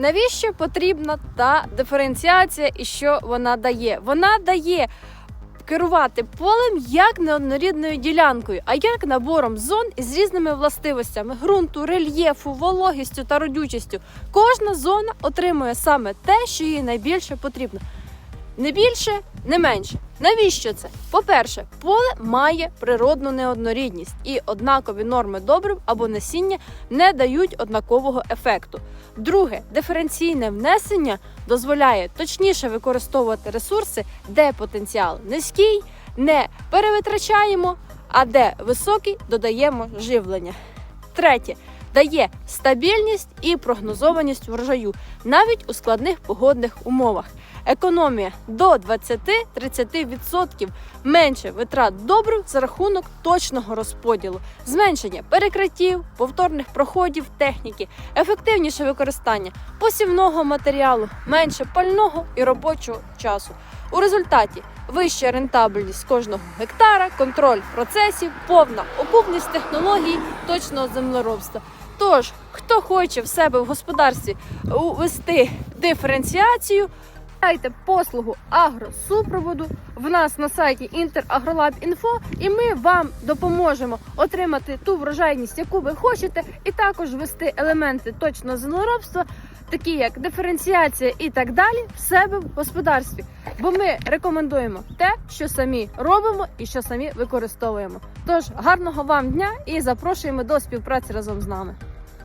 Навіщо потрібна та диференціація і що вона дає? Вона дає керувати полем як неоднорідною ділянкою, а як набором зон із різними властивостями ґрунту, рельєфу, вологістю та родючістю. Кожна зона отримує саме те, що їй найбільше потрібно. Не більше, не менше. Навіщо це? По-перше, поле має природну неоднорідність, і однакові норми добрив або насіння не дають однакового ефекту. Друге, диференційне внесення дозволяє точніше використовувати ресурси, де потенціал низький, не перевитрачаємо, а де високий додаємо живлення. Третє. Дає стабільність і прогнозованість врожаю навіть у складних погодних умовах. Економія до 20-30% менше витрат добрив за рахунок точного розподілу, зменшення перекриттів, повторних проходів техніки, ефективніше використання посівного матеріалу, менше пального і робочого часу. У результаті вища рентабельність кожного гектара, контроль процесів, повна окупність технологій точного землеробства. Тож, хто хоче в себе в господарстві увести диференціацію, Дайте послугу агросупроводу в нас на сайті InterAgrolab.info і ми вам допоможемо отримати ту врожайність, яку ви хочете, і також ввести елементи точного землеробства, такі як диференціація і так далі, в себе в господарстві. Бо ми рекомендуємо те, що самі робимо і що самі використовуємо. Тож гарного вам дня і запрошуємо до співпраці разом з нами.